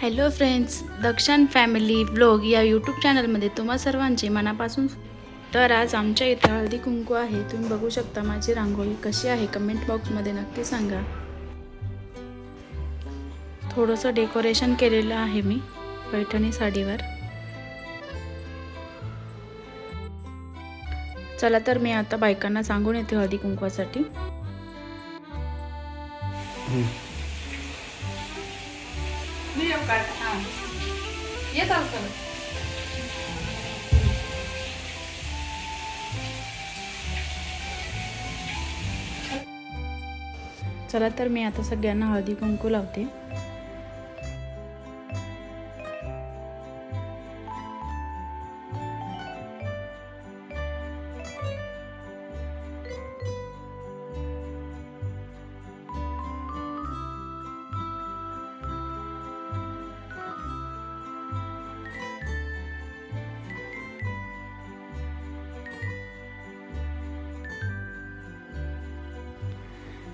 Hello friends Dakshan family blog या YouTube चॅनलमध्ये तुम्हा सर्वांचे मनापासून तर आज आमच्या इथं हळदी कुंकू आहे. तुम्ही बघू शकता माझी रांगोळी कशी आहे. कमेंट बॉक्समध्ये नक्की सांगा. थोडंसं डेकोरेशन केलेलं आहे मी पैठणी साडीवर. चला तर मी आता बायकांना सांगून येते हळदी कुंकवासाठी. चला तर मी आता सगळ्यांना हळदी कुंकू लावते.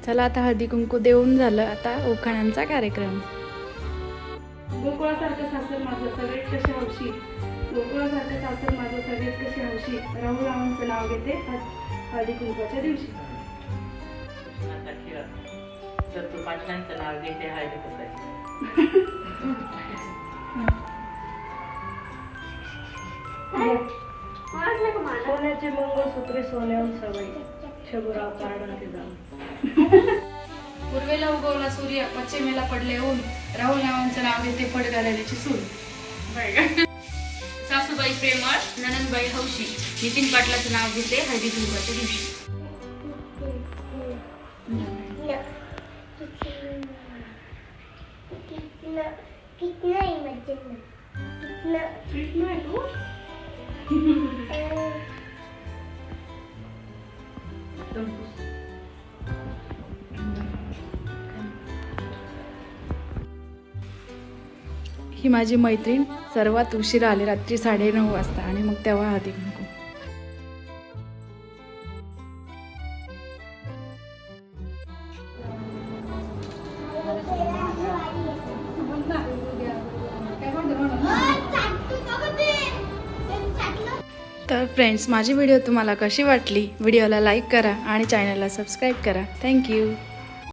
चला आता हळदी कुंकू देऊन झालं आता उखाण्यांचा कार्यक्रम. गोकुळासारखं सासर माझं सगळेच कसे हौशी? गोकुळासारखं सासर माझं सगळेच कसे हौशी? राहुल रावांचं नाव घेते हळ- हळदी कुंकवाच्या दिवशी. पाटलांचं नाव घेते हळदी सोन्याचे मंगळसूत्रे सोन्याहून सवय. पूर्वेला उगवला सूर्य पश्चिमेला पडले ऊन. राहुल नावांचं नाव घेते फड घालायची सून. सासूबाई प्रेमळ ननंदबाई हौशी. नितीन पाटलाचं नाव घेते हळदी कुंकवाच्या दिवशी. कितना ही माझी मैत्रीण सर्वात उशीर आली रात्री साडेनऊ वाजता. आणि मग तेव्हा आधी नको तर फ्रेंड्स माझी व्हिडिओ तुम्हाला कशी वाटली? व्हिडिओला लाईक करा आणि चॅनलला सबस्क्राईब करा. थँक्यू